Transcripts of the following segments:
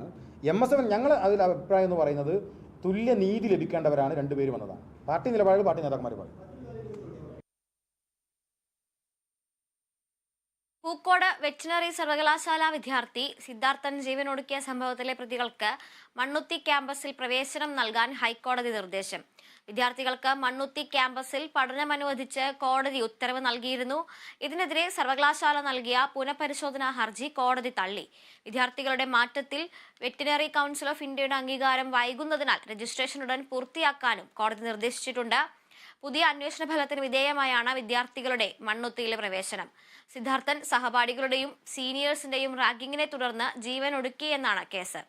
എന്നാൽ M S F ഞങ്ങൾ അതിൽ അഭിപ്രായം എന്ന് പറയുന്നത് തുല്യ നീതി ലഭിക്കേണ്ടവരാണ് രണ്ടുപേരും എന്നതാണ് പാർട്ടി നിലപാടുകൾ പാർട്ടി നേതാക്കന്മാർ പറയും. പൂക്കോട് വെറ്റിനറി സർവകലാശാല വിദ്യാർത്ഥി സിദ്ധാർത്ഥൻ ജീവനൊടുക്കിയ സംഭവത്തിലെ പ്രതികൾക്ക് മണ്ണുത്തി ക്യാമ്പസിൽ പ്രവേശനം നൽകാൻ ഹൈക്കോടതി നിർദ്ദേശം. വിദ്യാർത്ഥികൾക്ക് മണ്ണുത്തി ക്യാമ്പസിൽ പഠനം അനുവദിച്ച് കോടതി ഉത്തരവ് നൽകിയിരുന്നു. ഇതിനെതിരെ സർവകലാശാല നൽകിയ പുനഃപരിശോധനാ ഹർജി കോടതി തള്ളി. വിദ്യാർത്ഥികളുടെ മാറ്റത്തിൽ വെറ്റിനറി കൗൺസിൽ ഓഫ് ഇന്ത്യയുടെ അംഗീകാരം വൈകുന്നതിനാൽ രജിസ്ട്രേഷൻ ഉടൻ പൂർത്തിയാക്കാനും കോടതി നിർദ്ദേശിച്ചിട്ടുണ്ട്. പുതിയ അന്വേഷണ ഫലത്തിന് വിധേയമായാണ് വിദ്യാർത്ഥികളുടെ മണ്ണുത്തിയിലെ പ്രവേശനം. സിദ്ധാർത്ഥൻ സഹപാഠികളുടെയും സീനിയേഴ്സിന്റെയും റാഗിങ്ങിനെ തുടർന്ന് ജീവൻ ഒടുക്കിയെന്നാണ് കേസ്.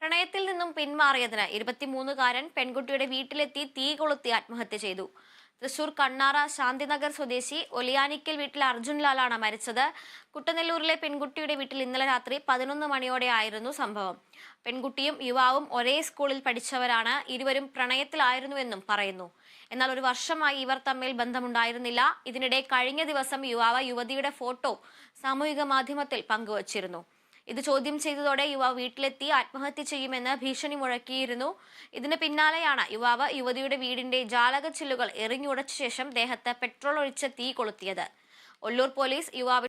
പ്രണയത്തിൽ നിന്നും പിന്മാറിയതിന് ഇരുപത്തിമൂന്നുകാരൻ പെൺകുട്ടിയുടെ വീട്ടിലെത്തി തീ കൊളുത്തി ആത്മഹത്യ ചെയ്തു. തൃശൂർ കണ്ണാറ ശാന്തിനഗർ സ്വദേശി ഒലിയാനിക്കൽ വീട്ടിൽ അർജുൻലാലാണ് മരിച്ചത്. കുട്ടനെല്ലൂരിലെ പെൺകുട്ടിയുടെ വീട്ടിൽ ഇന്നലെ രാത്രി പതിനൊന്ന് മണിയോടെയായിരുന്നു സംഭവം. പെൺകുട്ടിയും യുവാവും ഒരേ സ്കൂളിൽ പഠിച്ചവരാണ് ഇരുവരും പ്രണയത്തിലായിരുന്നുവെന്നും പറയുന്നു. എന്നാൽ ഒരു വർഷമായി ഇവർ തമ്മിൽ ബന്ധമുണ്ടായിരുന്നില്ല. ഇതിനിടെ കഴിഞ്ഞ ദിവസം യുവാവ് യുവതിയുടെ ഫോട്ടോ സാമൂഹിക മാധ്യമത്തിൽ പങ്കുവച്ചിരുന്നു. ഇത് ചോദ്യം ചെയ്തതോടെ യുവാവ് വീട്ടിലെത്തി ആത്മഹത്യ ചെയ്യുമെന്ന് ഭീഷണി മുഴക്കിയിരുന്നു. ഇതിന് പിന്നാലെയാണ് യുവാവ് യുവതിയുടെ വീടിന്റെ ജാലക ചില്ലുകൾ എറിഞ്ഞുടച്ച ശേഷം ദേഹത്ത് പെട്രോൾ ഒഴിച്ച് തീ കൊളുത്തിയത്. ഒല്ലൂർ പോലീസ് യുവാവ്